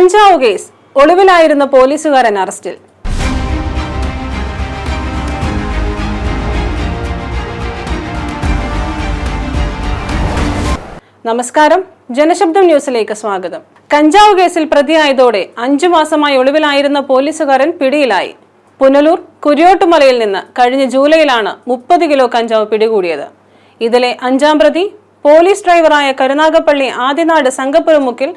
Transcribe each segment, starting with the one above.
കഞ്ചാവ് കേസ്. ഒളിവിലായിരുന്ന പോലീസുകാരൻ അറസ്റ്റിൽ. നമസ്കാരം. ജനശബ്ദം ന്യൂസിലേക്ക് സ്വാഗതം. കഞ്ചാവ് കേസിൽ പ്രതിയായതോടെ അഞ്ചു മാസമായി ഒളിവിലായിരുന്ന പോലീസുകാരൻ പിടിയിലായി. പുനലൂർ കുരിയോട്ടുമലയിൽ നിന്ന് കഴിഞ്ഞ ജൂലൈയിലാണ് മുപ്പത് കിലോ കഞ്ചാവ് പിടികൂടിയത്. ഇതിലെ അഞ്ചാം പ്രതി പോലീസ് ഡ്രൈവറായ കരുനാഗപ്പള്ളി ആദിനാട് സംഘപ്പുരമുക്കിൽ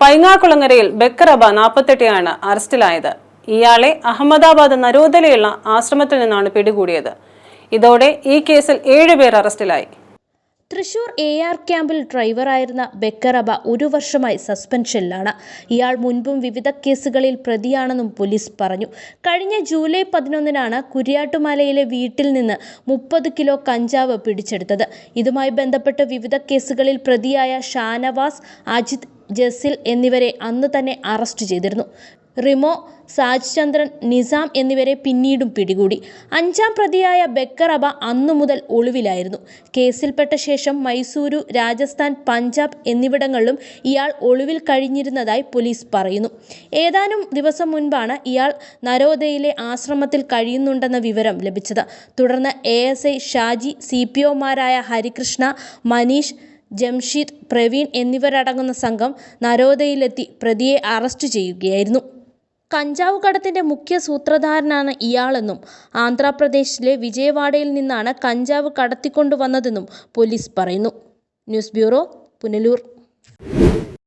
പൈങ്ങാക്കുളങ്ങരയിൽ ബക്കറബ നാൽപ്പത്തെട്ടിയാണ് അറസ്റ്റിലായത്. ഇയാളെ അഹമ്മദാബാദ് നരോദലയുള്ള ആശ്രമത്തിൽ നിന്നാണ് പിടികൂടിയത്. ഇതോടെ ഈ കേസിൽ ഏഴുപേർ അറസ്റ്റിലായി. തൃശൂർ എ ആർ ക്യാമ്പിൽ ഡ്രൈവറായിരുന്ന ബക്കറബ ഒരു വർഷമായി സസ്പെൻഷനിലാണ്. ഇയാൾ മുൻപും വിവിധ കേസുകളിൽ പ്രതിയാണെന്നും പോലീസ് പറഞ്ഞു. കഴിഞ്ഞ ജൂലൈ പതിനൊന്നിനാണ് കുര്യാട്ടുമലയിലെ വീട്ടിൽ നിന്ന് മുപ്പത് കിലോ കഞ്ചാവ് പിടിച്ചെടുത്തത്. ഇതുമായി ബന്ധപ്പെട്ട് വിവിധ കേസുകളിൽ പ്രതിയായ ഷാനവാസ് അജിത് ജസിൽ എന്നിവരെ അന്ന് തന്നെ അറസ്റ്റ് ചെയ്തിരുന്നു. റിമോ സാജ് ചന്ദ്രൻ നിസാം എന്നിവരെ പിന്നീടും പിടികൂടി. അഞ്ചാം പ്രതിയായ ബക്കർ അബ അന്നു മുതൽ ഒളിവിലായിരുന്നു. കേസിൽപ്പെട്ട ശേഷം മൈസൂരു രാജസ്ഥാൻ പഞ്ചാബ് എന്നിവിടങ്ങളിലും ഇയാൾ ഒളിവിൽ കഴിഞ്ഞിരുന്നതായി പോലീസ് പറയുന്നു. ഏതാനും ദിവസം മുൻപാണ് ഇയാൾ നരോദയിലെ ആശ്രമത്തിൽ കഴിയുന്നുണ്ടെന്ന വിവരം ലഭിച്ചത്. തുടർന്ന് എ ഷാജി സി പി ഒമാരായ ഹരികൃഷ്ണ മനീഷ് ജംഷീദ് പ്രവീൺ എന്നിവരടങ്ങുന്ന സംഘം നരോദയിലെത്തി പ്രതിയെ അറസ്റ്റ് ചെയ്യുകയായിരുന്നു. കഞ്ചാവ് കടത്തിന്റെ മുഖ്യ സൂത്രധാരനാണ് ഇയാളെന്നും ആന്ധ്രാപ്രദേശിലെ വിജയവാഡയിൽ നിന്നാണ് കഞ്ചാവ് കടത്തിക്കൊണ്ടുവന്നതെന്നും പോലീസ് പറയുന്നു. News bureau Punalur.